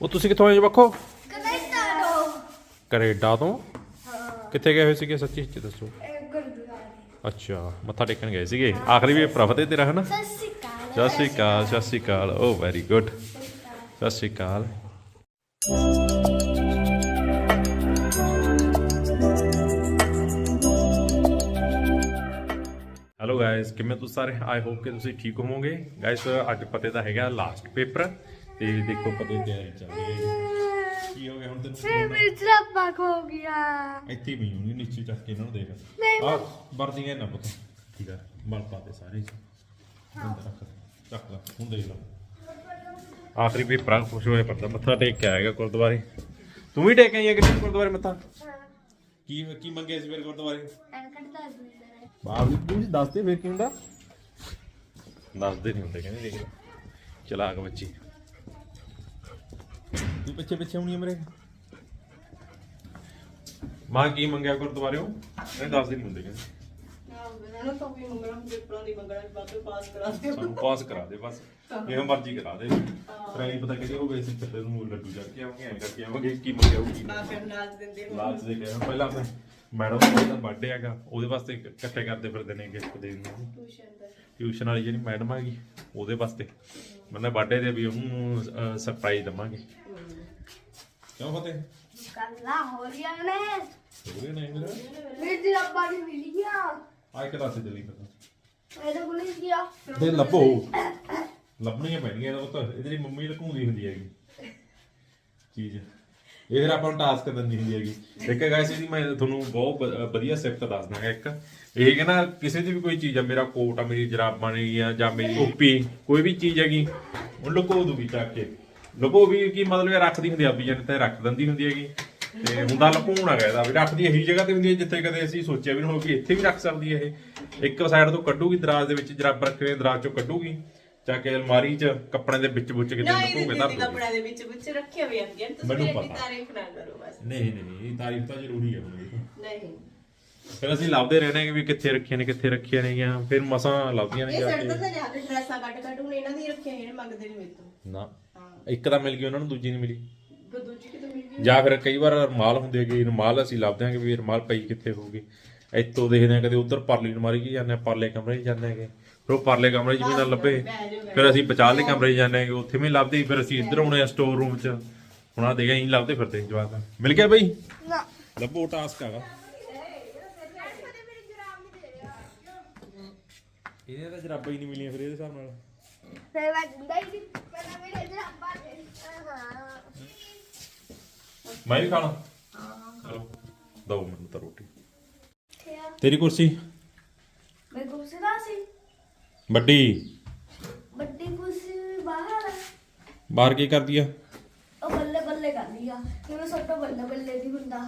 ਉਹ ਤੁਸੀਂ ਕਿੱਥੋਂ ਆਏ ਜੀ ਬੱਖੋ ਕਨੇਡਾ ਤੋਂ। ਕੈਨੇਡਾ ਤੋਂ? ਹਾਂ। ਕਿੱਥੇ ਗਏ ਹੋਏ ਸੀਗੇ? ਸੱਚੀ ਸੱਚੀ ਦੱਸੋ। ਇਹ ਗੁਰਦੁਆਰੇ। ਅੱਛਾ ਮੱਥਾ ਟੇਕਣ ਗਏ ਸੀਗੇ? ਆਖਰੀ ਵੀ ਪ੍ਰਭ ਤੇ ਤੇਰਾ ਹਨਾ? ਸਤਿ ਸ਼੍ਰੀ ਅਕਾਲ। ਸਤਿ ਸ਼੍ਰੀ ਅਕਾਲ ਸਤਿ ਸ਼੍ਰੀ ਅਕਾਲ। ਓ ਵੈਰੀ ਗੁੱਡ ਸਤਿ ਸ਼੍ਰੀ ਅਕਾਲ। ਹੈਲੋ ਗਾਇਸ ਕਿਵੇਂ ਤੁਸੀਂ ਸਾਰੇ? ਆਈ ਹੋਪ ਕਿ ਤੁਸੀਂ ਠੀਕ ਹੋਵੋਗੇ। ਗਾਇਸ ਅੱਜ ਪਤੇ ਦਾ ਹੈਗਾ ਲਾਸਟ ਪੇਪਰ ਤੇ ਦੇਖੋ ਪਤੇ ਤਿਆਰੀ ਚੱਲ ਰਹੀ ਹੈ। ਕੀ ਹੋ ਗਿਆ ਹੁਣ ਫਿਰ ਤੈਨੂੰ ਮੇਰੀ ਚਰਾਪਾ ਖੋ ਗਿਆ। ਇੱਥੇ ਵੀ ਹੋਣੀ ਨੀਚੇ ਚੱਕ ਕੇ ਇਹਨਾਂ ਨੂੰ ਦੇਖ। ਨਹੀਂ, ਆ ਵਰਦੀਆਂ ਨਾ ਪਤਾ। ਠੀਕ ਆ ਬਲ ਪਾਤੇ ਸਾਰੇ ਅੰਦਰ ਰੱਖ ਚੱਕ ਲੈ ਹੁਣ ਦੇਖ ਲੈ। ਆਖਰੀ ਵੀ ਪ੍ਰਾਂਗ ਖੁਸ਼ ਹੋਏ ਪਤਾ ਮੱਥਾ ਟੇਕ ਕੇ ਆਏਗਾ ਗੁਰਦੁਆਰੇ। ਤੂੰ ਵੀ ਟੇਕ ਆਈ ਹੈ ਕਿ ਗੁਰਦੁਆਰੇ ਮੱਥਾ? ਕੀ ਕੀ ਮੰਗਿਆ ਸੀ ਫਿਰ ਗੁਰਦੁਆਰੇ? ਐਂਕੜ ਦਾ ਦਿੰਦਾ ਜੀ ਤੂੰ ਦੱਸ ਦੇ ਫਿਰ ਕੀ ਹੁੰਦਾ? ਦੱਸਦੇ ਨਹੀਂ ਹੁੰਦੇ ਕਹਿੰਦੇ ਦੇਖ ਲੈ। ਚਲਾਕ ਬੱਚੀ। ਤੂੰ ਪਿੱਛੇ ਪਿੱਛੇ ਆਉਣੀ ਹੈ ਮੇਰੇ। ਮਾਂ ਕੀ ਮੰਗਿਆ ਗੁਰਦੁਆਰੇ ਉਹ ਨਹੀਂ ਦੱਸਦੇ ਨਹੀਂ ਹੁੰਦੇ ਕਹਿੰਦੇ। ਨਾ ਤਾਂ ਵੀ ਮੰਗਣਾ ਪੇਪਰਾਂ ਦੀ ਮੰਗਣਾ ਬਾਅਦ ਪਾਸ ਕਰਾ ਦਿਓ। ਸਾਨੂੰ ਪਾਸ ਕਰਾ ਦੇ ਬਸ। ਜਿਵੇਂ ਮਰਜ਼ੀ ਕਰਾ ਦੇ। ਇਹ ਨੀ ਪਤਾ ਕਿਹਦੇ ਹੋ ਗਏ ਸੀ ਕਿਤੇ ਨੂੰ ਲੱਡੂ ਜਾ ਕੇ ਆਵਾਂਗੇ ਐਂ ਕਰਕੇ ਆਵਾਂਗੇ ਕੀ ਮੰਗਿਆ ਹੋਊਗੀ ਨਾ ਫਿਰ ਨਾਚ ਦਿੰਦੇ ਹੋ ਲਾਲਚ ਦੇ ਕੇ ਪਹਿਲਾਂ ਆਪਣੇ ਮੈਡਮ ਦਾ ਬਰਥਡੇ ਹੈਗਾ ਉਹਦੇ ਵਾਸਤੇ ਇਕੱਠੇ ਕਰਦੇ ਫਿਰਦੇ ਨੇ ਗਿਫਟ ਦੇਣ ਨੂੰ। ਟਿਊਸ਼ਨ ਦਾ। ਟਿਊਸ਼ਨ ਵਾਲੀ ਜਿਹੜੀ ਮੈਡਮ ਹੈਗੀ ਉਹਦੇ ਵਾਸਤੇ। ਮਤਲਬ ਬਰਥਡੇ ਦੇ ਵੀ ਉਹਨੂੰ ਸਰਪ੍ਰਾਈਜ਼ ਦਵਾਂਗੇ। ਕਿਉਂ ਫਤਿਹ? ਕੱਲਾ ਹੋ ਰਿਹਾ ਨੇ। ਉਹਦੇ ਨਹੀਂ ਮੇਰਾ ਮੇਰੀ ਚਰਾਪਾ ਨਹੀਂ ਮਿਲ ਗਿਆ ਆ ਇੱਕ ਦੱਸ ਦਿੱਲੀ ਕਰਦਾ ਇਹਦੇ ਕੋਲ ਨਹੀਂ ਗਿਆ। ਤੇ ਲੱਭੋ। ਲੱਭਣੀਆਂ ਪੈਣਗੀਆਂ ਉਹ ਤਾਂ ਇਹਦੇ ਲਈ ਮੰਮੀ ਲੁਕਾਉਂਦੀ ਹੁੰਦੀ ਹੈਗੀ। ਚੀਜ਼। ਇਹ ਫਿਰ ਆਪਾਂ ਨੂੰ ਟਾਸਕ ਦਿੰਦੀ ਹੁੰਦੀ ਹੈਗੀ। ਇੱਕ ਗਾਇਸ ਇਹਦੀ ਮੈਂ ਤੁਹਾਨੂੰ ਬਹੁਤ ਵ- ਵਧੀਆ ਸਿਫਤ ਦੱਸ ਦਾਂਗਾ ਇੱਕ। ਇਹ ਕਿ ਨਾ ਕਿਸੇ ਦੀ ਵੀ ਕੋਈ ਚੀਜ਼ ਆ ਮੇਰਾ ਕੋਟ ਆ ਮੇਰੀ ਜਰਾਬਾਂ ਨੇ ਆ ਜਾਂ ਮੇਰੀ ਟੋਪੀ ਕੋਈ ਵੀ ਚੀਜ਼ ਹੈਗੀ ਉਹ ਲੁਕੋ ਦੂਗੀ ਚੱਕ ਕੇ। ਲੁਕੋ ਵੀ ਕੀ ਮਤਲਬ ਇਹ ਰੱਖਦੀ ਹੁੰਦੀ ਆ ਵੀ ਜਨ ਤੇ ਰੱਖ ਦਿੰਦੀ ਹੁੰਦੀ ਹੈਗੀ। ਤੇ ਹੁੰਦਾ ਲੁਕਾਉਣਾ ਹੈਗਾ ਇਹਦਾ ਵੀ ਰੱਖਦੀ ਇਹੀ ਜਗ੍ਹਾ ਤੇ ਹੁੰਦੀ ਹੈ ਜਿੱਥੇ ਕਦੇ ਅਸੀਂ ਸੋਚਿਆ ਵੀ ਨਾ ਹੋਵੇ ਕਿ ਇੱਥੇ ਵੀ ਰੱਖ ਸਕਦੀ ਹੈ ਇਹ। ਇੱਕ ਸਾਈਡ ਤੋਂ ਕੱਢੂਗੀ ਦਰਾਜ਼ ਦੇ ਵਿੱਚ ਜਰਾਬ ਰੱਖੇ ਦਰਾਜ਼ ਚੋਂ ਕੱਢੂਗੀ ਚੱਕ ਕੇ ਅਲਮਾਰੀ 'ਚ ਕੱਪੜੇ ਦੇ ਵਿੱਚ ਵਿੱਚ ਕਿਤੇ ਲੁਕੋਗੇ ਦਿੱਤੀ ਤਾਂ ਦੀ ਕੱਪੜਿਆਂ ਦੇ ਵਿੱਚ ਵਿੱਚ ਰੱਖਿਆ ਹੋਇਆ ਹੁੰਦੀਆਂ ਤੁਸੀਂ ਮੈਨੂੰ ਇਹਦੀ ਪਤਾ। ਤਾਰੀਫ ਨਾ ਕਰੋ ਬਸ। ਨਹੀਂ ਨਹੀਂ ਇਹ ਤਾਰੀਫ ਤਾਂ ਜ਼ਰੂਰੀ ਹੈ। ਨਹੀਂ। ਫਿਰ ਅਸੀਂ ਲੱਭਦੇ ਰਹਿੰਦੇ ਹਾਂ ਕਿ ਵੀ ਕਿੱਥੇ ਰੱਖੀਆਂ ਨੇ ਕਿੱਥੇ ਰੱਖੀਆਂ ਨੇ ਜਾਂ ਫਿਰ ਮਸਾਂ ਲੱਭਦੀਆਂ ਨੇ ਇਹ ਜਾ ਸੜ ਕੇ ਤਾਂ ਜਾ ਕੇ ਡਰੈਸਾਂ ਕੱਟ ਕੱਟ ਹੁਣ ਇਹਨਾਂ ਦੀ ਰੱਖਿਆ ਇਹਨੇ ਮੰਗਦੇ ਨੇ ਮੇਰੇ ਤੋਂ। ਨਾ। ਹਾਂ। ਇੱਕ ਤਾਂ ਮਿਲ ਗਈ ਉਹਨਾਂ ਨੂੰ ਦੂਜੀ ਨਹੀਂ ਮਿਲੀ। ਫਿਰ ਦੂਜੀ ਕਿਤੇ ਮਿਲ ਗਈ? ਜਾਂ ਫਿਰ ਕਈ ਵਾਰ ਰਮਾਲ ਹੁੰਦੇ ਹੈਗੇ ਰਮਾਲ ਅਸੀਂ ਲੱਭਦੇ ਹਾਂ ਕਿ ਵੀ ਰਮਾਲ ਪਈ ਕਿੱਥੇ ਹੋਊਗੀ। ਇੱਥੋਂ ਦੇਖਦੇ ਹਾਂ ਕਦੇ ਉਧਰ ਪਰਲੀ ਅਲਮਾਰੀ 'ਚ ਜਾਂਦੇ ਹਾਂ ਪਰਲੇ ਕਮਰੇ 'ਚ ਜਾਂਦੇ ਹੈਗੇ। ਫਿਰ ਉਹ ਪਰਲੇ ਕਮਰੇ 'ਚ ਵੀ ਨਾ ਲੱਭੇ। ਫਿਰ ਅਸੀਂ ਵਿਚਾਲੇ ਕਮਰੇ 'ਚ ਜਾਂਦੇ ਹੈਗੇ ਉੱਥੇ ਵੀ ਲੱਭਦੇ ਫਿਰ ਅਸੀਂ ਇੱਧਰ ਆਉਣੇ ਆ ਸਟੋਰ ਰੂਮ 'ਚ। ਹੁਣ ਆ ਦੇਖਿਆ ਅਸੀਂ ਲੱਭਦੇ ਫਿਰਦੇ ਸੀ ਜਵਾਕ। ਮਿਲ ਗਿਆ ਬਈ? ਨਾ। ਲੱਭੋ ਟਾਸਕ ਹੈਗਾ। ਇਹਦੇ ਤਾਂ ਜਰਾਬਾਂ ਹੀ ਨਹੀਂ ਮਿਲੀਆਂ ਫਿਰ ਇਹਦੇ ਹਿਸਾਬ ਨਾਲ। ਫਿਰ ਮੈਂ ਦਿੰਦਾ ਹੀ ਨਹੀਂ ਪਹਿਲਾਂ ਮੇਰੇ ਚਰਾਪਾ ਦੇ ਹਾਂ। ਮੈਂ ਵੀ ਖਾਣਾ ਚਲੋ ਦੋ ਮੈਨੂੰ ਤਾਂ ਰੋਟੀ। ਤੇਰੀ ਕੁਰਸੀ? ਮੈਂ ਗੁੱਸਦਾ ਸੀ। ਵੱਡੀ। ਵੱਡੀ ਕੁਰਸੀ ਵੀ ਬਾਹਰ ਆ। ਬਾਹਰ ਕੀ ਕਰਦੀ ਆ? ਉਹ ਬੱਲੇ ਬੱਲੇ ਕਰਦੀ ਆ। ਕਿਵੇਂ ਸਭ ਤੋਂ ਬੱਲੇ ਬੱਲੇ ਦੀ ਹੁੰਦਾ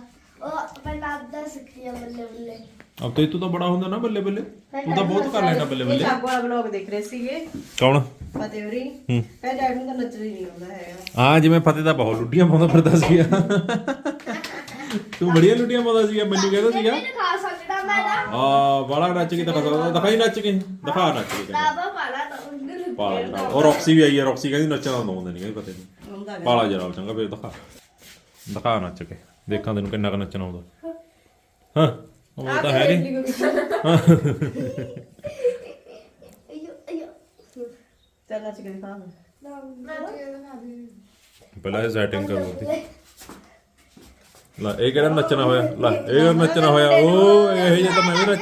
ਉਹ ਪਹਿਲਾਂ ਆਪਦਾ ਸਿੱਖੀ ਆ ਬੱਲੇ ਬੱਲੇ। ਅਬ ਤੇ ਤੂੰ ਤਾਂ ਬੜਾ ਹੁੰਦਾ ਨਾ ਬੱਲੇ ਬੱਲੇ। ਤੂੰ ਤਾਂ ਬਹੁਤ ਕਰ ਲੈਣਾ ਬੱਲੇ ਬੱਲੇ। ਜਾਗੋ ਵਾਲਾ ਵਲੌਗ ਦੇਖ ਰਹੇ ਸੀਗੇ। ਕੌਣ? ਫਤਿਹਵਰੀ ਹੂੰ। ਇਹ ਡੈਡ ਨੂੰ ਤਾਂ ਨੱਚਣਾ ਹੀ ਨਹੀਂ ਆਉਂਦਾ ਹੈਗਾ। ਹਾਂ ਜਿਵੇਂ ਫਤਿਹ ਦਾ ਬਹੁਤ ਲੁੱਡੀਆਂ ਪਾਉਂਦਾ ਫਿਰਦਾ ਸੀਗਾ। ਤੂੰ ਬੜੀਆਂ ਲੁੱਡੀਆਂ ਪਾਉਂਦਾ ਸੀਗਾ ਮੈਨੂੰ ਕਹਿੰਦਾ ਸੀਗਾ। ਨਹੀਂ ਖਾ ਸਕਦਾ ਮੈਂ ਤਾਂ। ਆ ਵਾਲਾ ਨੱਚ ਕੇ ਦਿਖਾ ਸਕਦਾ। ਦਿਖਾਈ ਨੱਚ ਕੇ ਦਿਖਾ ਨੱਚ ਕੇ। ਕਹਿੰਦਾ। ਬਾਬਾ ਪਾਲਾ ਤਾਂ ਉਹਨੂੰ ਪਾਲਾ ਜਰਾ ਉਹ ਰੌਕਸੀ ਵੀ ਆਈ ਹੈ ਰੌਕਸੀ ਕਹਿੰਦੀ ਨੱਚਣਾ ਆਉਂਦਾ ਹੁੰਦਾ ਨਹੀਂ ਕਹਿੰਦੀ ਪਤਾ ਨਹੀਂ ਆਉਂਦਾ ਹੈਗਾ। ਪਾਲਾ ਜਰਾ ਚੰਗਾ ਫੇਰ ਦਿਖਾ। ਦਿਖਾ ਨੱਚ ਕੇ ਦੇਖਾਂ ਤੈਨੂੰ ਕਿੰਨਾ ਕੁ ਨੱਚਣਾ ਆਉਂਦਾ। ਹਾਂ। ਉਹ ਤਾਂ ਹੈ ਨਹੀਂ ਅਯੋ ਅਯੋ ਚੱਲ ਨੱਚ ਕੇ ਦਿਖਾ ਪਹਿਲਾਂ ਇਹ ਸੈਟਿੰਗ ਕਰੋ ਦੀ ਲੈ ਇਹ ਕਿਹੜਾ ਨੱਚਣਾ ਹੋਇਆ? ਲੈ ਇਹ ਕਿਹੜਾ ਨੱਚਣਾ ਹੋਇਆ? ਉਹ ਇਹ ਜਿਹਾ ਤਾਂ ਮੈਂ ਵੀ ਨੱਚ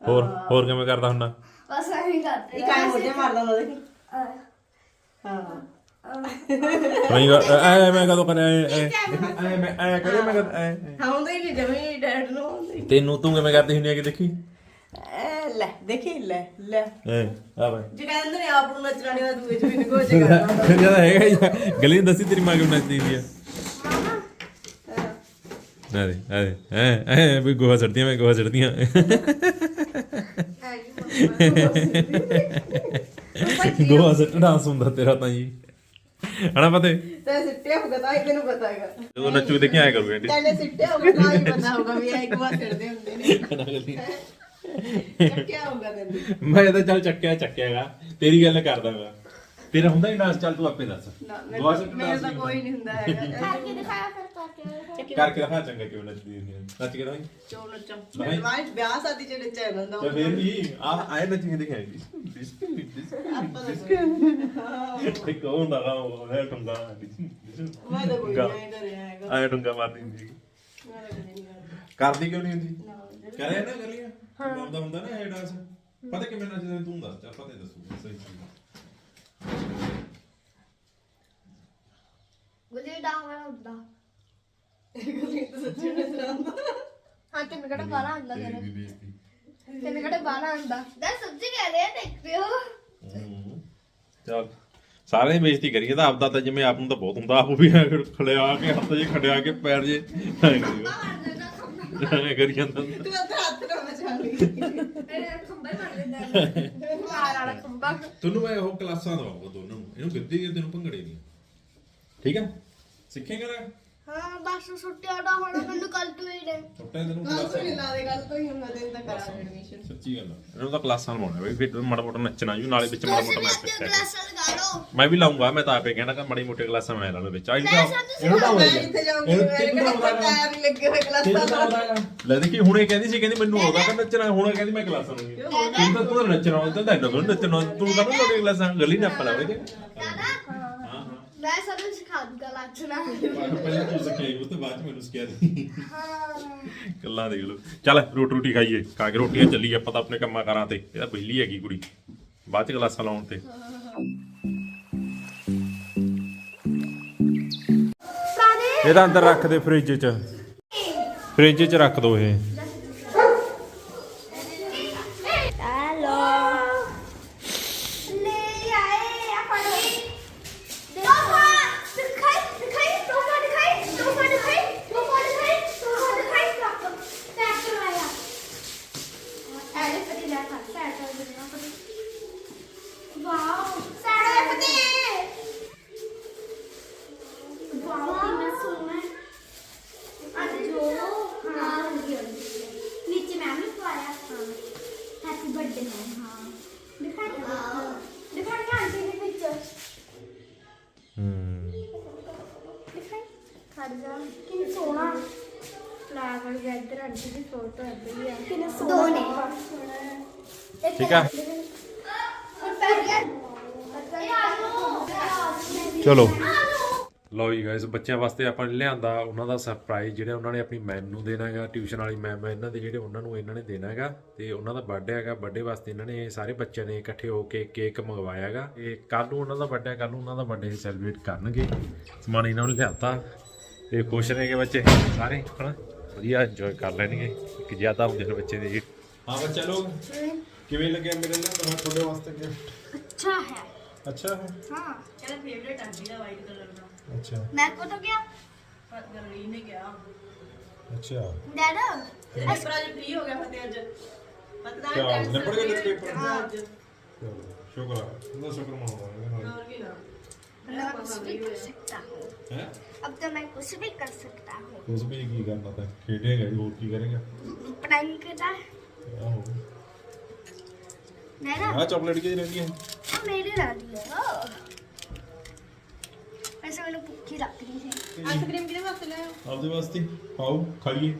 ਹੋਰ ਹੋਰ ਕਿਵੇਂ ਕਰਦਾ ਹੁੰਦਾ? ਬਸ ਐਂ ਕਰਦੇ ਇਹ ਕਾਇ ਮੋਢੇ ਮਾਰਦਾ ਹੁੰਦਾ ਦੇਖੀ ਆ। ਹਾਂ। ਨਹੀਂ ਐ ਮੈਂ ਕਦੋਂ ਕਰਿਆ ਐ ਐ ਮੈਂ ਐ ਕਰੇ ਮੈਂ ਕਦ ਐ ਹਾਂ ਹੁੰਦਾ ਹੀ ਨਹੀਂ ਜਮੀ ਡੈਡ ਨੂੰ ਆਉਂਦਾ ਤੈਨੂੰ ਤੂੰ ਕਿਵੇਂ ਕਰਦੀ ਹੁੰਦੀ ਹੈ ਕਿ ਦੇਖੀ ਐ ਲੈ ਦੇਖੀ ਲੈ ਲੈ ਐ ਆ ਬਾਈ ਜੇ ਕਹਿੰਦੇ ਨੇ ਆਪ ਨੂੰ ਨੱਚਣਾ ਨਹੀਂ ਆਉਂਦਾ ਦੂਏ ਚ ਵੀ ਨਿਕੋ ਜੇ ਕਰਦਾ ਫਿਰ ਜਦ ਹੈਗਾ ਹੀ ਆ, ਗਲੀ ਦੱਸੀ ਤੇਰੀ ਮਾਂ ਕਿਉਂ ਨੱਚਦੀ ਹੁੰਦੀ ਆ ਆ ਦੇ ਐ ਐ ਵੀ ਗੋਹਾ ਛੱਡਦੀਆਂ ਮੈਂ ਗੋਹਾ ਛੱਡਦੀਆਂ ਗੋਹਾ ਛੱਡ ਡਾਂਸ ਹੁੰਦਾ ਤੇਰਾ ਤਾਂ ਜੀ ਹਣਾ ਪਤੇ ਤੇ ਸਿੱਟੇ ਹੋਗਾ ਤਾਂ ਹੀ ਤੈਨੂੰ ਪਤਾ ਹੈਗਾ। ਜਦੋਂ ਨੱਚੂ ਦੇਖੀ ਆਇਆ ਕਰੂਗੇ ਆਂਟੀ? ਪਹਿਲੇ ਸਿੱਟੇ ਹੋਗਾ ਤਾਂ ਹੀ ਪਤਾ ਹੋਗਾ ਵੀ ਇਹ ਇੱਕ ਵਾਰ ਛੱਡਦੇ ਹੁੰਦੇ ਨੇ। ਚੱਕਿਆ ਹੋਗਾ ਤੈਨੂੰ। ਮੈਂ ਤਾਂ ਚੱਲ ਚੱਕਿਆ ਚੱਕਿਆਗਾ। ਤੇਰੀ ਗੱਲ ਕਰਦਾ ਮੈਂ। ਤੇਰਾ ਹੁੰਦਾ ਹੀ ਡਾਂਸ ਚੱਲ ਤੂੰ ਆਪੇ ਦੱਸ। ਨਾ ਦੁਆ ਮੇਰੇ ਸਿੱਟ ਤਾਂ- ਮੇਰੇ dance ਤਾਂ ਨਹੀਂ ਕੋਈ ਨਹੀਂ ਹੁੰਦਾ ਹੈਗਾ। ਕਰਕੇ ਦਿਖਾਇਆ ਫਿਰ ਕਰਕੇ ਕਰਕੇ ਦਿਖਾ ਚੰਗਾ ਕਿਉਂ ਨੱਚਦੀ ਹੁੰਦੀ ਹੈ ਨੱਚ ਕੇ ਦਿਖਾਈ। ਚੋ ਨੱਚਾਂ ਨਹੀਂ। ਮੈਂ ਵਾਈ ਵਿਆਹ ਸ਼ਾਦੀ ਚ ਨੱਚਿਆ ਜਾਂਦਾ ਤੇ ਫੇਰ ਵੀ ਆ ਆਏ ਨੱਚ ਕੇ ਦਿਖਾਈ। ਆਪਾਂ ਤਾਂ ਕੋਈ- ਇੱਕ ਉਹ ਹੁੰਦਾ ਗਾ ਉਹ ਹੈ ਟੰਗਾ। ਮੈਂ ਤਾਂ ਕੋਈ ਨਹੀਂ ਕਰਿਆ ਹੈਗਾ। ਆਏ ਟੰਗਾ ਮਾਰਦੀ ਹੁੰਦੀ ਸੀ। ਮੈਂ ਤਾਂ ਕਦੇ ਨਹੀਂ ਕਰਦਾ ਕਰਦੀ ਕਿਉਂ ਨਹੀਂ ਹੁੰਦੀ? ਨਾ ਕਰਿਆ ਨਾ ਕਰ ਲਿਆ ਹੁੰਦਾ ਹੁੰਦਾ ਨਾ ਇਹ ਡਾਂਸ ਪਤਾ ਕਿਵੇਂ ਨੱਚਦੇ ਤੂੰ ਦੱਸ ਚੱਲ ਪਤਾ ਦੱਸੂ ਸਹੀ ਸਹੀ ਗੁੱਲੀ ਡਾਂਗਾ ਹੁੰਦਾ। ਇਹ ਤਾਂ ਸੱਚੀ ਨੱਚਦਾ ਹਾਂ ਤੇ ਕਿਹੜਾ ਬਾਲਾ ਹੁੰਦਾ ਤੇਰੀ ਤੇਰੇ? ਵੀ ਬੇਇੱਜ਼ਤੀ। ਤੈਨੂੰ ਕਿਹੜਾ ਬਾਲਾ ਹੁੰਦਾ ਦਾ ਸੱਚੀ ਕਹਿ ਰਹੇ ਦੇਖਦੇ ਹੋ ਹੂੰ। ਚੱਲ ਸਾਰਿਆਂ ਦੀ ਬੇਇੱਜ਼ਤੀ ਕਰੀਏ ਤਾਂ ਆਪਦਾ ਤਾਂ ਜਿਵੇਂ ਆਪ ਨੂੰ ਤਾਂ ਬਹੁਤ ਹੁੰਦਾ ਆਪ ਵੀ ਖੜਿਆ ਕੇ ਹੱਥ ਜੇ ਖੜਿਆ ਕੇ ਪੈਰ ਜੇ ਐਂ ਕਰੀ ਜਾਂਦਾ। ਹੁੰਦਾ। ਤੂੰ ਤਾਂ ਹੱਥ ਨਾਲ ਮਚਾ ਲਈ ਮੇਰੇ ਖੰਭੇ ਮਾਰ ਮਾਰ ਵਾਲਾ ਖੰਭਾ। ਤੁਹਾਨੂੰ ਮੈਂ ਉਹ ਕਲਾਸਾਂ ਦਵਾਉਂਗਾ ਦੋਨਾਂ ਨੂੰ। ਇਹਨੂੰ ਗਿੱਧੇ ਦੀਆਂ ਤੈਨੂੰ ਭੰਗੜੇ ਦੀਆਂ। ਠੀਕ ਆ? ਸਿੱਖੇਗਾ ਨਾ? ਹਾਂ ਬਸ ਛੁੱਟਿਆ ਦਾ ਹੁਣ ਮੈਨੂੰ ਕੱਲ ਤੋਂ ਹੀ ਨੇ। ਛੋਟੇ ਤੈਨੂੰ ਨਾ ਕਲਾਸਾਂ ਸੁਣੀ ਲਾ ਦੇ ਗੱਲ ਤੋਂ ਹੀ ਮੈਂ ਦਿਨ ਤੱਕ ਕਰਾਂ ਐਡਮਿਸ਼ਨ ਸੱਚੀ ਗੱਲ ਆ। ਇਹਨੂੰ ਤਾਂ ਕਲਾਸਾਂ ਲਵਾਉਣਾ ਬਈ ਫਿਰ ਮਾੜਾ ਮੋਟਾ ਨੱਚਣਾ ਜੂ ਨਾਲੇ ਵਿੱਚ ਮਾੜਾ ਤੁਸੀਂ ਮੋਟਾ ਵੀ ਮੈਂ ਅੱਧੇ ਸਿੱਖਿਆ ਕਲਾਸਾਂ ਲਗਾ ਲਓ। ਮੈਂ ਵੀ ਲਾਉਂਗਾ ਮੈਂ ਤਾਂ ਆਪੇ ਕਹਿਣਾ ਕਿ ਮਾੜੀ ਮੋਟੀ ਕਲਾਸਾਂ ਮੈਂ ਲਾ ਲਓ ਵਿੱਚ। ਆਈ ਤਾਂ ਕਲਾਸਾਂ ਤੁਸੀਂ ਇਹਨੂੰ ਤਾਂ ਮੈਂ ਆਉਂਦਾ ਇੱਥੇ ਜਾਊਂਗੀ? ਇਹਨੂੰ ਮੇਰੇ ਕਿਹਨੂੰ ਕੋਲ ਆਉਂਦਾ ਟਾਇਰ ਨਹੀਂ ਲੱਗੇ ਹੋਏ ਤੈਨੂੰ ਕਲਾਸਾਂ ਤਾਂ? ਦਾ ਆਉਂਦਾ ਹੈਗਾ। ਲੈ ਦੇਖੀ ਹੁਣੇ ਕਹਿੰਦੀ ਸੀ ਕਹਿੰਦੀ ਮੈਨੂੰ ਆਉਂਦਾ ਕਿ ਨੱਚਣਾ ਹੁਣ ਕਹਿੰਦੀ ਮੈਂ ਕਲਾਸਾਂ ਲੂੰਗੀ ਤੂੰ ਤਾਂ ਤੂੰ ਤਾਂ ਨੱਚਣਾ ਆਉਂਦਾ ਤਾਂ ਇਹਨਾਂ ਨੂੰ ਨੱਚਣਾ ਤੂੰ ਤਾਂ ਨਾ ਲੋੜੀ ਕਲਾਸਾਂ ਗਲੀ ਨਾ ਪਲਾ ਵੇ ਦਾਦਾ ਹਾਂ ਹਾਂ ਮੈਂ ਸਾਨੂੰ ਸਿਖਾ ਦੂੰਗਾ ਲੱਚਣਾ ਪਹਿਲਾਂ ਤੂੰ ਸਿੱਖਿਆ ਉਹ ਤੋਂ ਬਾਅਦ ਚ ਮੈਨੂੰ ਸਿਖਿਆ ਦੀ। ਹਾਂ। ਗੱਲਾਂ ਦੇਖ ਲਓ। ਚੱਲ ਰੋਟੀ ਰੋਟੀ ਖਾਈਏ ਖਾ ਕੇ ਰੋਟੀਆਂ ਚੱਲੀ ਆਪਾਂ ਤਾਂ ਆਪਣੇ ਕੰਮਾਂ ਕਾਰਾਂ ਤੇ। ਇਹ ਤਾਂ ਬਿਜਲੀ ਹੈਗੀ ਕੁੜੀ। ਬਾਅਦ ਚ ਕਲਾਸਾਂ ਲਾਉਣ ਤੇ। ਸਾਦੇ ਇਹ ਤਾਂ ਅੰਦਰ ਰੱਖ ਦੇ ਫ੍ਰਿਜ 'ਚ। ਫ੍ਰਿਜ 'ਚ ਰੱਖ ਦੋ ਇਹ ਹੈਲੋ ਲੈ ਆਏ ਆਪਾਂ ਤੋਫਾ ਦਿਖਾਈ ਦਿਖਾਈ ਤੋਫਾ ਦਿਖਾਈ ਤੋਫਾ ਦਿਖਾਈ ਤੋਫਾ ਦਿਖਾਈ ਤੋਫਾ ਦਿਖਾਈ ਟਰੈਕਟਰ ਆਇਆ ਐਲੇ ਪਤੀ ਲੈ ਖਾ ਸਾਈਕਲ ਦੇ ਨਾ ਪਤੀ ਵਾਓ ਨੇ। ਠੀਕ ਗਿਆ ਚਲੋ। ਲਓ ਜੀ ਗਾਇਸ ਬੱਚਿਆਂ ਵਾਸਤੇ ਆਪਾਂ ਨੇ ਲਿਆਂਦਾ ਉਹਨਾਂ ਦਾ ਸਰਪ੍ਰਾਈਜ਼ ਜਿਹੜੇ ਉਹਨਾਂ ਨੇ ਆਪਣੀ ਮੈਮ ਨੂੰ ਦੇਣਾ ਹੈਗਾ ਟਿਊਸ਼ਨ ਵਾਲੀ ਮੈਮ ਹੈ ਇਹਨਾਂ ਦੇ ਜਿਹੜੇ ਉਹਨਾਂ ਨੂੰ ਇਹਨਾਂ ਨੇ ਦੇਣਾ ਹੈਗਾ ਤੇ ਉਹਨਾਂ ਦਾ ਬਰਥਡੇ ਹੈਗਾ ਬਰਥਡੇ ਵਾਸਤੇ ਇਹਨਾਂ ਨੇ ਸਾਰੇ ਬੱਚਿਆਂ ਨੇ ਇਕੱਠੇ ਹੋ ਕੇ ਕੇਕ ਮੰਗਵਾਇਆ ਹੈਗਾ ਤੇ ਕੱਲ ਨੂੰ ਉਹਨਾਂ ਦਾ ਬਰਥਡੇ ਕੱਲ ਨੂੰ ਉਹਨਾਂ ਦਾ ਬਰਥਡੇ ਸੈਲੀਬ੍ਰੇਟ ਕਰਨਗੇ। ਸਮਾਨ ਇਹਨਾਂ ਨੂੰ ਲਿਆਤਾ ਤੇ ਖੁਸ਼ ਨੇਗੇ ਬੱਚੇ ਸਾਰੇ ਹਨਾ? ਵਧੀਆ ਇੰਜੋਏ ਕਰ ਲੈਣਗੇ ਇੱਕ ਜ਼ਿਆਦਾ ਹੁੰਦੇ ਨੇ ਬੱਚੇ ਦੇ ਜੀ ਹਾਂ ਬੱਚਾ ਲੋਕ ਕਿਵੇਂ ਲੱਗਿਆ ਮੇਰੇ ਨਾਲ ਤੁਹਾਡੇ ਵਾਸਤੇ ਗਿਫਟ अच्छा है ਅੱਛਾ ਹੈ हाँ ਕਹਿੰਦਾ ਫੇਵਰੇਟ ਆਂਟੀ ਦਾ ਵਾਈਟ ਕਲਰ ਦਾ ਅੱਛਾ मैं को तो क्या ਪਰ ਗਰਲੀ ਨੇ ਕਿਹਾ ਅੱਛਾ दादा ਪੇਪਰ ਅੱਜ ਫ੍ਰੀ ਹੋ ਗਿਆ ਫਤਿਹ ਅੱਜ ਪਤਾ ਕਿਆ, ਹੈ ਨਿਬੜ ਗਏ ਤੇਰੇ ਪੇਪਰ? ਅੱਜ ਚਲੋ ਸ਼ੁਕਰ ਆ ਉਹਦਾ ਸ਼ੁਕਰ ਮਨਾਉਂਦਾ ਹੋਰ ਕੀ ਨਾ मैं कुछ भी कर सकता हूँ ਹੈ अब तो मैं कुछ भी कर सकता हूँ ਉਸ ਵੀ ਕੀ ਕਰਨਾ ਤਾਂ ਖੇਡੇਗਾ ਹੋਰ ਕੀ ਕਰੇਗਾ पढ़ाई करना ਆਹੋ मैं ना ਆ ਚਾਕਲੇਟ ਕੀ ਰਹਿੰਦੀ ਹੈ अब मेरी दादी है ओ। वैसे मैंने भूखी रख दी थी ਆਈਸਕ੍ਰੀਮ ਕਿਹਦੇ ਵਾਸਤੇ ਲਿਆਓ ਆਪਦੇ ਵਾਸਤੇ ਆਓ ਖਾਈਏ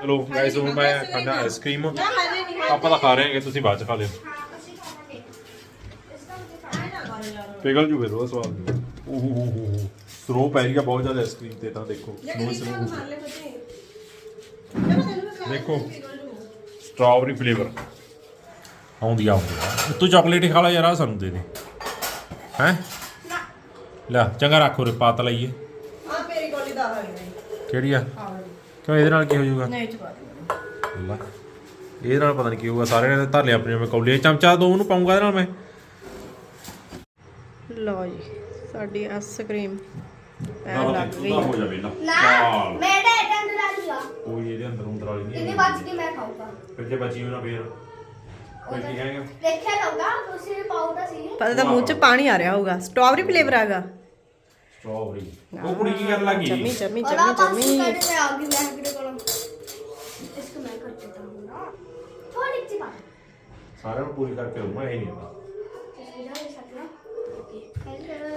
ਚਲੋ ਗਾਇਸ ਹੁਣ ਮੈਂ ਖਾਣਾ ਆਈਸਕ੍ਰੀਮ ਨਾ ਹਜੇ ਨਹੀਂ ਆਪਾਂ ਤਾਂ ਖਾ ਰਹੇ ਹਾਂਗੇ ਤੁਸੀਂ ਬਾਅਦ ਚ ਖਾ ਲਿਓ हाँ उसी खाना के इसका मुझे ਨਾ ਕਰ ਯਾਰ ਪਿਘਲ ਜੂ ਫਿਰ ਉਹ ਸਵਾਦ ਨਹੀਂ ਓਹ ਸਨੋ ਪੈ ਰਹੀ ਆ ਬਹੁਤ ਜ਼ਿਆਦਾ ਆਈਸਕ੍ਰੀਮ ਤੇ ਤਾਂ ਦੇਖੋ ਸਨੋ ਸਨੋ ਦੇਖੋ ਸਟ੍ਰਾਬੇਰੀ ਫਲੇਵਰ ਆਉਂਦੀ ਆ ਆਉਂਦੀ ਤੂੰ ਚਾਕਲੇਟ ਹੀ ਖਾ ਲੈ ਯਾਰ ਆ ਸਾਨੂੰ ਦੇ ਦੇ। ਹੈ? ਲੈ ਚੰਗਾ ਰੱਖ ਉਰੇ ਪਾਤ ਲਈਏ। ਆ ਮੇਰੀ ਗੋਲੀ ਦਾ ਆ ਕਿਹੜੀ ਆ? ਕਿਉਂ ਇਹਦੇ ਨਾਲ ਕੀ ਹੋ ਜਾਊਗਾ? ਨਹੀਂ ਚਪਾ ਦੇ। ਲੈ ਇਹਦੇ ਨਾਲ ਪਤਾ ਨਹੀਂ ਕੀ ਹੋਊਗਾ ਸਾਰਿਆਂ ਨੇ ਧਰ ਲਿਆ ਆਪਣੀਆਂ ਮੈਂ ਕੌਲੀਆਂ ਚਮਚਾ ਦੋ ਉਹਨੂੰ ਪਾਉਂਗਾ ਇਹਦੇ ਨਾਲ ਮੈਂ। ਲਓ ਜੀ। ਸਾਡੀ ਆਈਸਕ੍ਰੀਮ ਨਾ ਲੱਗ ਗਈ ਹੋ ਜਾਵੇ ਨਾ ना मेरे डंड ला दिया ਕੋਈ ਇਹਦੇ ਅੰਦਰ ਅੰਦਰ ਵਾਲੀ इतनी ਨਹੀਂ बात की मैं खाऊंगा ਫਿਰ ਜੇ ਬਚੀ ਹੋਣਾ ਫੇਰ ਫਿਰ ਕੀ ਕਹਾਂਗੇ देखा होगा तो उसी पाउडर सी ਪਤਾ ਤਾਂ ਮੂੰਹ 'ਚ ਪਾਣੀ ਆ ਰਿਹਾ ਹੋਊਗਾ ਸਟ੍ਰਾਬੇਰੀ ਫਲੇਵਰ ਆਗਾ ਸਟ੍ਰਾਬੇਰੀ ਉਹ ਕੁੜੀ ਕੀ ਕਰਨ ਲੱਗੀ ਜੰਮੀ ਜੰਮੀ और ਜੰਮੀ आप आंसू ਜੰਮੀ करने में आगे मैं फिर करो इसको मैं कर देता हूँ ना थोड़ी सी बात ਸਾਰਿਆਂ ਨੂੰ ਪੂਰੀ ਕਰਕੇ ਦਊਂਗਾ ਇਹ ਨਹੀਂ ਹੁੰਦਾ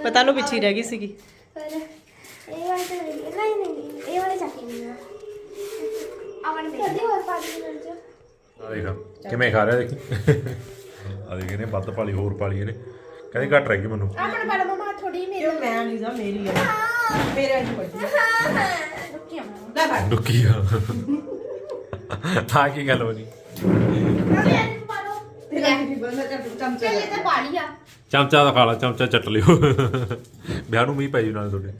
ਪਤਾ ਨੂੰ ਪਿੱਛੇ ਹੀ ਰਹਿ ਗਈ ਸੀਗੀ। ਪਰ ਇਹ ਵਾਲੇ ਤਾਂ ਨਹੀਂ ਨਹੀਂ ਨਹੀਂ ਇਹ ਵਾਲੇ ਚੱਕੇ ਨਹੀਂ ਨਾ ਆਵਣ ਦੇ। ਕਦੀ ਹੋਰ ਪਾ ਦੇ ਮਿਲ ਜਾ ਆ ਦੇਖ ਕਿਵੇਂ ਖਾ ਰਿਹਾ ਦੇਖੀ। ਆ ਦੇਖ ਇਹਨੇ ਵੱਧ ਪਾਲੀ ਹੋਰ ਪਾਲੀ ਇਹਨੇ। ਕਹਿੰਦੀ ਘੱਟ ਰਹਿ ਗਈ ਮੈਨੂੰ। ਆਪਣ ਬੜਾ ਮਮਾ ਥੋੜੀ ਮੇਰੇ ਇਹ ਮੈਂ ਨਹੀਂ ਜਾ ਮੇਰੀ ਆ। ਮੇਰੇ ਅੱਜ ਪੜੀ ਰੁਕੀ ਆ। ਲੈ ਫੜ ਦੁੱਕੀ ਆ। ਆ ਕੀ ਗੱਲ ਹੋਣੀ? ਲੋ ਤੇਰਾ ਕੀ ਬੰਦਾ ਕਰ ਚਮਚਾ ਚੱਲ। ਇਹ ਤਾਂ ਪਾ ਲਿਆ ਚਮਚਾ ਦਾ ਖਾ ਲਾ ਚਮਚਾ ਚੱਟ ਲਿਓ। ਵਿਆਹ ਨੂੰ ਮੀਂਹ ਪੈ ਜੂ ਨਾਲ ਤੁਹਾਡੇ।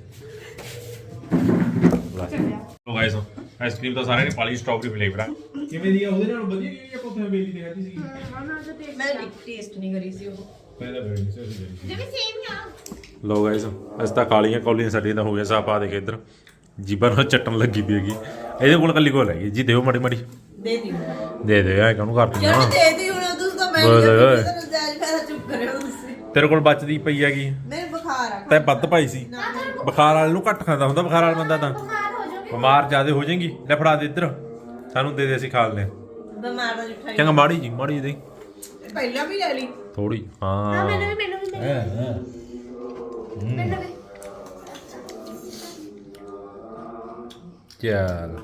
ਲੋ। ਗਾਇਸ ਆਈਸਕ੍ਰੀਮ ਤਾਂ ਸਾਰਿਆਂ ਨੇ ਪਾਲੀ ਸਟ੍ਰਾਬੇਰੀ ਫਲੇਵਰ ਆ। ਕਿਵੇਂ ਦੀ ਆ? ਉਹਦੇ ਨਾਲ ਵਧੀਆ ਨਹੀਂ ਆਪਾਂ ਉੱਥੇ ਬੇਲੀ ਤੇ ਖਾਧੀ ਸੀ। ਮੈਂ ਟੇਸਟ ਨਹੀਂ ਕਰੀ ਸੀ ਉਹ। ਪਹਿਲਾਂ ਬੇਲੀ ਸੀ। ਬੇਲੀ ਜਿਵੇਂ ਸੇਮ ਹੀ ਆ। ਲੋ ਗਾਇਸ ਅਸੀਂ ਤਾਂ ਕਾਲੀਆਂ ਕੌਲੀਆਂ ਸਾਡੀਆਂ ਤਾਂ ਹੋ ਗਿਆ ਸਾਫ਼ ਆ ਦੇਖ ਇੱਧਰ। ਜੀਬਾਂ ਨਾਲ ਚੱਟਣ ਲੱਗੀ ਪਈ ਹੈਗੀ। ਇਹਦੇ ਕੋਲ ਕੱਲੀ ਕੋਲ ਹੈਗੀ। ਜੀ ਦਿਓ ਮਾੜੀ ਮਾੜੀ ਦੇ ਦੀ ਦੇ ਦੇ ਐ ਕਾਹਨੂੰ ਕਰ ਯਾਰ ਤੂੰ ਦੇ ਦੀ ਹੁਣ ਤੁਸੀਂ ਤਾਂ ਮੈਂ ਤੇਰੇ ਕੋਲ ਬਚਦੀ ਪਈ ਹੈਗੀ। ਮੇਰੇ ਬੁਖਾਰ ਆ ਤੈ ਵੱਧ ਪਾਈ ਸੀ। ਬੁਖਾਰ ਵਾਲੇ ਨੂੰ ਘੱਟ ਖਾਂਦਾ ਹੁੰਦਾ ਬੁਖਾਰ ਵਾਲਾ ਬੰਦਾ ਤਾਂ। ਬੁਖਾਰ ਹੋ ਜਾਓਗੇ ਬਿਮਾਰ ਜਿਆਦੇ ਹੋ ਜਾਏਗੀ। ਲੈ ਫੜਾ ਦੇ ਇੱਧਰ। ਸਾਨੂੰ ਦੇ ਦੇ ਅਸੀਂ ਖਾ ਲੈਂਦੇ ਬਿਮਾਰ ਦਾ ਜੁਠਾਈ ਚੰਗਾ ਮਾੜੀ ਜੀ ਮਾੜੀ ਜੀ ਪਹਿਲਾਂ ਵੀ ਲੈ ਲਈ। ਥੋੜੀ ਹਾਂ। ਮੈਨੂੰ ਵੀ ਮੈਨੂੰ ਵੀ ਮੈਨੂੰ ਵੀ। ਚੱਲ।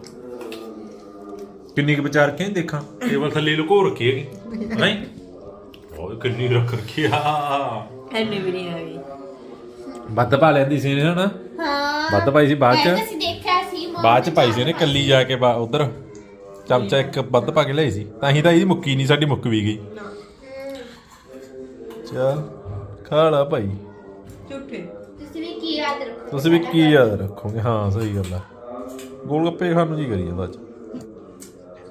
ਕਿੰਨੀ ਕੁ ਵਿਚਾਰ ਕੇ ਦੇਖਾਂ। ਟੇਬਲ ਥੱਲੇ ਲੁਕੋ ਰੱਖੀ ਹੈਗੀ। ਨਹੀਂ? ਉਹ ਕਿੰਨੀ ਰੱਖ ਰੱਖੀ ਆ। ਐਨੀ ਵੀ ਨਹੀਂ ਹੈਗੀ। ਵੱਧ ਪਾ ਲੈਂਦੀ ਸੀ ਨੇ ਹਨਾ? ਹਾਂ। ਵੱਧ ਪਾਈ ਸੀ ਬਾਅਦ ਚ? ਅਸੀਂ ਦੇਖਿਆ ਸੀ ਬਾਅਦ ਚ ਪਾਈ ਸੀ ਉਹਨੇ ਕੱਲੀ ਜਾ ਕੇ ਬਾ ਉਧਰ। ਚਮਚਾ ਇੱਕ ਵੱਧ ਪਾ ਕੇ ਲਈ ਸੀ। ਤਾਂ ਹੀ ਤਾਂ ਇਹਦੀ ਮੁੱਕੀ ਨਹੀਂ ਸਾਡੀ ਮੁੱਕ ਵੀ ਗਈ। ਚੱਲ ਖਾ ਲਾ ਭਾਈ। ਝੂਠੇ। ਤੁਸੀਂ ਵੀ ਕੀ ਯਾਦ ਰੱਖੋ ਤੁਸੀਂ ਵੀ ਕੀ ਯਾਦ ਰੱਖੋਗੇ? ਹਾਂ ਸਹੀ ਗੱਲ ਆ। ਗੋਲ ਗੱਪੇ ਖਾਣ ਨੂੰ ਜੀ ਕਰੀ ਜਾਂਦਾ ਅੱਜ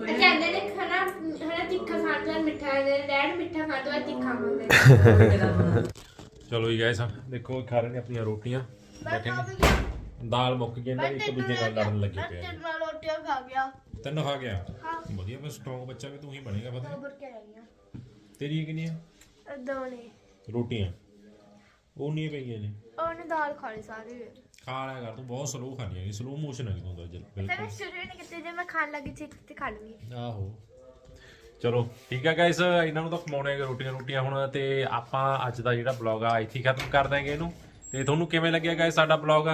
ਕਹਿੰਦੇ ਨੇ ਖਾਣਾ ਹਣਾ ਤਿੱਖਾ ਖਾਣ ਤੋਂ ਬਾਅਦ ਮਿੱਠਾ ਦੇ ਡੈਡ ਮਿੱਠਾ ਖਾਣ ਤੋਂ ਬਾਅਦ ਤਿੱਖਾ ਖਾਂਦੇ ਚਲੋ ਜੀ ਗਾਇਸ ਦੇਖੋ ਖਾ ਰਹੇ ਨੇ ਆਪਣੀਆਂ ਰੋਟੀਆਂ। ਬੈਠੇ ਨੇ। ਦਾਲ ਮੁੱਕ ਗਈ ਇਹਨਾਂ ਦੀ ਇੱਕ ਦੂਜੇ ਨਾਲ ਲੜਨ ਲੱਗੇ ਪਏ ਆ। ਨਾਲ ਰੋਟੀਆਂ ਖਾ ਗਿਆ। ਤੈਨੂੰ ਖਾ ਗਿਆ? ਵਧੀਆ ਮੈਂ ਸਟਰੋਂਗ ਬੱਚਾ ਵੀ ਤੂੰ ਹੀ ਬਣੇਗਾ ਪਤਾ ਬੁਰ ਕੇ ਰਹੀਆਂ ਤੇਰੀ ਕਿੰਨੀਆਂ? ਦੋ ਨੇ। ਰੋਟੀਆਂ। ਉਹ ਨਹੀਂ ਪਈਆਂ ਨੇ। ਉਹਨੇ ਦਾਲ ਖਾ ਲਈ ਸਾਰੀ। ਖਾ ਲਿਆ ਕਰ ਤੂੰ ਬਹੁਤ ਸਲੋ ਖਾਣੀ ਹੈ ਸਲੋ ਮੋਸ਼ਨ ਹੈ ਜਲ ਤਾਂ ਬਿਲਕੁਲ। ਮੈਂ ਸ਼ੁਰੂ ਨਹੀਂ ਕੀਤੀ ਜੇ ਮੈਂ ਖਾਣ ਲੱਗੀ ਸੀ ਤੇ ਖਾ ਲੂੰਗੀ। ਆਹੋ। ਚਲੋ ਠੀਕ ਆ ਗਾਇਸ ਇਹਨਾਂ ਨੂੰ ਤਾਂ ਖਮਾਉਣੇ ਹੈਗੇ ਰੋਟੀਆਂ ਰੋਟੀਆਂ ਹੁਣ ਤੇ ਆਪਾਂ ਅੱਜ ਦਾ ਜਿਹੜਾ ਬਲੌਗ ਆ ਇੱਥੇ ਖਤਮ ਕਰ ਦਾਂਗੇ ਇਹਨੂੰ। ਤੇ ਤੁਹਾਨੂੰ ਕਿਵੇਂ ਲੱਗਿਆ ਗਾਇਸ ਸਾਡਾ ਬਲੌਗ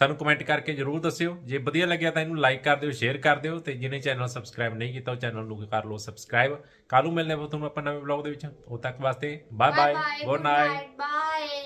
ਸਾਨੂੰ ਕਮੈਂਟ ਕਰਕੇ ਜਰੂਰ ਦੱਸਿਓ। ਜੇ ਵਧੀਆ ਲੱਗਿਆ ਤਾਂ ਇਹਨੂੰ ਲਾਈਕ ਕਰ ਦਿਓ ਸ਼ੇਅਰ ਕਰ ਦਿਓ ਤੇ ਜਿਹਨੇ ਚੈਨਲ ਸਬਸਕ੍ਰਾਈਬ ਨਹੀਂ ਕੀਤਾ ਉਹ ਚੈਨਲ ਨੂੰ ਕਰ ਲਓ ਸਬਸਕ੍ਰਾਈਬ ਕੱਲ ਨੂੰ ਮਿਲਦੇ ਹਾਂ ਤੁਹਾਨੂੰ ਆਪਾਂ ਨਵੇਂ ਬਲੌਗ ਦੇ ਵਿੱਚ। ਉਦੋਂ ਤੱਕ ਵਾਸਤੇ bye bye good night bye